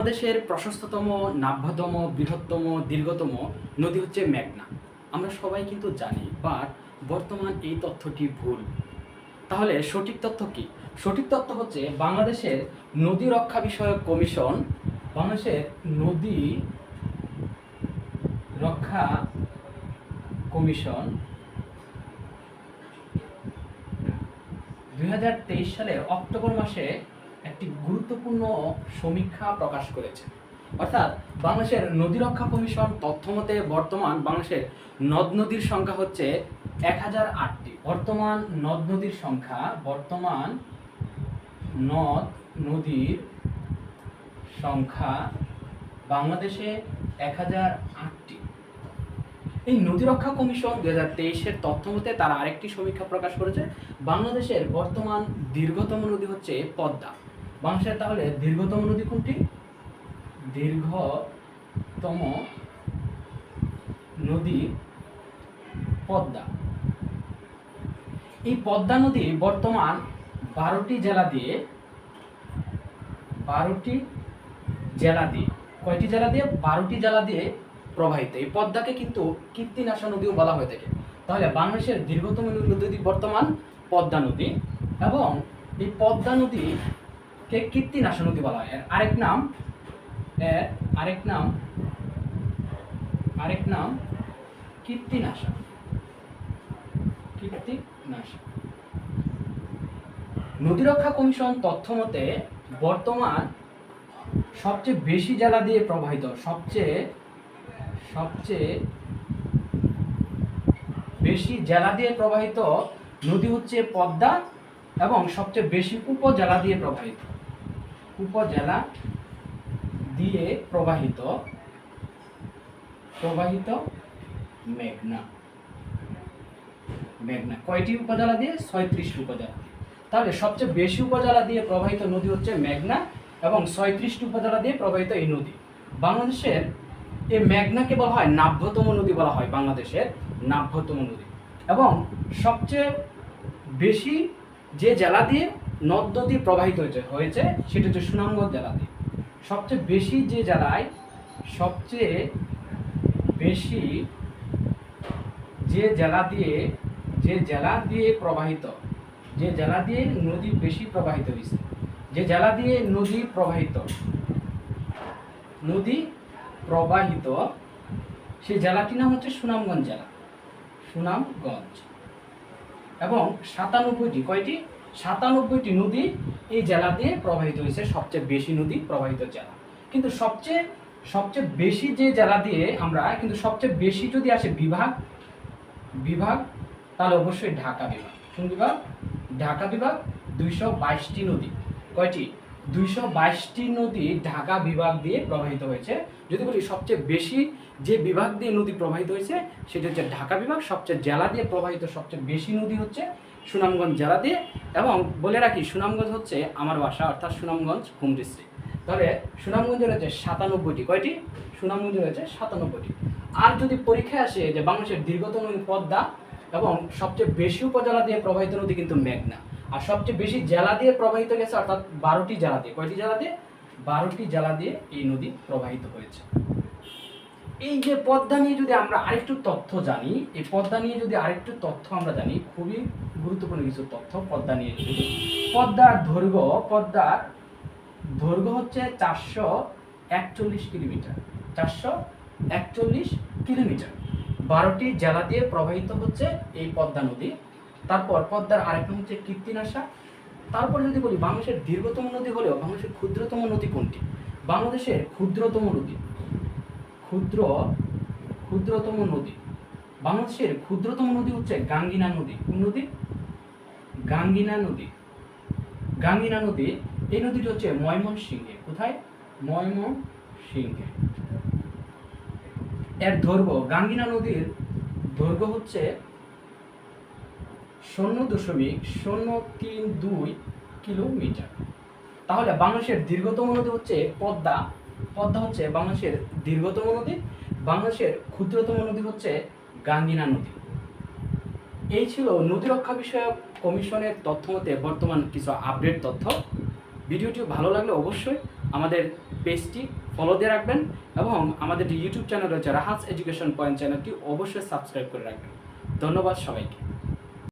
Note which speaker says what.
Speaker 1: বাংলাদেশের প্রশস্ততম, নাভ্যতম, বৃহত্তম, দীর্ঘতম নদী হচ্ছে মেঘনা। আমরা সবাই কিন্তু জানি, বাট বর্তমান এই তথ্যটি ভুল। তাহলে সঠিক তথ্য কি? সঠিক তথ্য হচ্ছে বাংলাদেশের নদী রক্ষা বিষয়ক কমিশন, বাংলাদেশের নদী রক্ষা কমিশন দুই হাজার তেইশ সালে অক্টোবর মাসে একটি গুরুত্বপূর্ণ সমীক্ষা প্রকাশ করেছে। অর্থাৎ বাংলাদেশের নদী রক্ষা কমিশন তথ্য মতে বর্তমান বাংলাদেশের নদ নদীর সংখ্যা হচ্ছে এক হাজার আটটি। বর্তমান নদ নদীর সংখ্যা, বর্তমান নদ নদীর সংখ্যা বাংলাদেশে এক হাজার আটটি। এই নদী রক্ষা কমিশন দু হাজার তেইশের তথ্য মতে তারা আরেকটি সমীক্ষা প্রকাশ করেছে। বাংলাদেশের বর্তমান দীর্ঘতম নদী হচ্ছে পদ্মা। বাংলাদেশের তাহলে দীর্ঘতম নদী কোনটি? দীর্ঘতম নদী পদ্মা। এই পদ্মা নদী বর্তমান বারোটি জেলা দিয়ে, বারোটি জেলা দিয়ে, কয়টি জেলা দিয়ে? বারোটি জেলা দিয়ে প্রবাহিত। এই পদ্মাকে কিন্তু কীর্তিনাশা নদীও বলা হয়ে থাকে। তাহলে বাংলাদেশের দীর্ঘতম নদী বর্তমান পদ্মা নদী। এবং এই পদ্মা নদীকে কীর্তিনাশা নদী বলা হয়? এর আরেক নাম, এর আরেক নাম আরেক নাম কীর্তিনাশা কীর্তিনাশা নদী রক্ষা কমিশন তথ্য মতে, বর্তমান সবচেয়ে বেশি জেলা দিয়ে প্রবাহিত, সবচেয়ে সবচেয়ে বেশি জেলা দিয়ে প্রবাহিত নদী হচ্ছে পদ্মা এবং সবচেয়ে বেশি উপজেলা দিয়ে প্রবাহিত। উপজেলা দিয়ে প্রবাহিত প্রবাহিত মেঘনা। মেঘনা। কয়টি উপজেলা দিয়ে? ছয়ত্রিশটি উপজেলা তাহলে সবচেয়ে বেশি উপজেলা দিয়ে প্রবাহিত নদী হচ্ছে মেঘনা এবং ছয়ত্রিশটি উপজেলা দিয়ে প্রবাহিত এই নদী। বাংলাদেশের এই মেঘনাকে বলা হয় নাভ্যতম নদী বলা হয় বাংলাদেশের নাভ্যতম নদী। এবং সবচেয়ে বেশি যে জেলা দিয়ে নদ নদী প্রবাহিত হয়েছে হয়েছে সেটা হচ্ছে সুনামগঞ্জ জেলা দিয়ে সবচেয়ে বেশি যে জেলায় সবচেয়ে বেশি যে জেলা দিয়ে, যে জেলা দিয়ে প্রবাহিত, যে জেলা দিয়ে নদী বেশি প্রবাহিত হয়েছে, যে জেলা দিয়ে নদী প্রবাহিত নদী প্রবাহিত, সেই জেলাটির নাম হচ্ছে সুনামগঞ্জ জেলা, সুনামগঞ্জ। এবং সাতানব্বইটি, কয়টি? সাতানব্বইটি নদী এই জেলা দিয়ে প্রবাহিত হয়েছে, সবচেয়ে বেশি নদী প্রবাহিত জেলা। কিন্তু সবচেয়ে সবচেয়ে বেশি যে জেলা দিয়ে আমরা, কিন্তু সবচেয়ে বেশি যদি আসে বিভাগ বিভাগ, তাহলে অবশ্যই ঢাকা বিভাগ। কোন বিভাগ? ঢাকা বিভাগ, দুইশো বাইশটি নদী। কয়টি? দুইশো বাইশটি নদী ঢাকা বিভাগ দিয়ে প্রবাহিত হয়েছে। যদি বলি সবচেয়ে বেশি যে বিভাগ দিয়ে নদী প্রবাহিত হয়েছে, সেটা হচ্ছে ঢাকা বিভাগ। সবচেয়ে জেলা দিয়ে প্রবাহিত সবচেয়ে বেশি নদী হচ্ছে সুনামগঞ্জ জেলা দিয়ে। এবং বলে রাখি, সুনামগঞ্জ হচ্ছে আমার বাসা, অর্থাৎ সুনামগঞ্জ হোম ডিস্ট্রিক্ট তাহলে সুনামগঞ্জে রয়েছে সাতানব্বইটি। কয়টি? সুনামগঞ্জে রয়েছে সাতানব্বইটি। আর যদি পরীক্ষায় আসে যে বাংলাদেশের দীর্ঘতম পদ্মা এবং সবচেয়ে বেশি উপজেলা দিয়ে প্রবাহিত নদী কিন্তু মেঘনা। আর সবচেয়ে বেশি জেলা দিয়ে প্রবাহিত গেছে, অর্থাৎ বারোটি জেলা দিয়ে। কয়টি জেলা দিয়ে? বারোটি জেলা দিয়ে এই নদী প্রবাহিত হয়েছে। এই যে পদ্মা নিয়ে যদি আমরা আরেকটু তথ্য জানি, এই পদ্মা নিয়ে যদি আরেকটু তথ্য আমরা জানি, খুবই গুরুত্বপূর্ণ কিছু তথ্য পদ্মা নিয়ে যদি পদ্মার দৈর্ঘ্য পদ্মার দৈর্ঘ্য হচ্ছে চারশো একচল্লিশ কিলোমিটার। চারশো একচল্লিশ কিলোমিটার। বারোটি জেলা দিয়ে প্রবাহিত হচ্ছে এই পদ্মা নদী। তারপর পদ্মার আরেক নাম হচ্ছে কীর্তিনাশা তারপর যদি বলি, বাংলাদেশের দীর্ঘতম নদী হলেও বাংলাদেশের ক্ষুদ্রতম নদী কোনটি? বাংলাদেশের ক্ষুদ্রতম নদী। ক্ষুদ্র, ক্ষুদ্রতম নদী। বাংলাদেশের ক্ষুদ্রতম নদী হচ্ছে গাঙ্গিনা নদী। কোন নদী? গাঙ্গিনা নদী। গাঙ্গিনা নদী, এই নদীটি হচ্ছে ময়মনসিংহে। কোথায়? ময়মনসিংহে। এর দৈর্ঘ্য, গাঙ্গিনা নদীর দৈর্ঘ্য হচ্ছে শূন্য দশমিক শূন্য তিন দুই কিলোমিটার। তাহলে বাংলাদেশের দীর্ঘতম নদী হচ্ছে পদ্মা। পদ্মা হচ্ছে বাংলাদেশের দীর্ঘতম নদী। বাংলাদেশের ক্ষুদ্রতম নদী হচ্ছে গাঙ্গিনা নদী। এই ছিল নদী রক্ষা বিষয়ক কমিশনের তথ্য মতে বর্তমান কিছু আপডেট তথ্য। ভিডিওটি ভালো লাগলে অবশ্যই আমাদের পেজটি ফলো দিয়ে রাখবেন এবং আমাদের ইউটিউব চ্যানেল রয়েছে রাহাস এডুকেশন পয়েন্ট চ্যানেলটি অবশ্যই সাবস্ক্রাইব করে রাখবেন। ধন্যবাদ সবাইকে।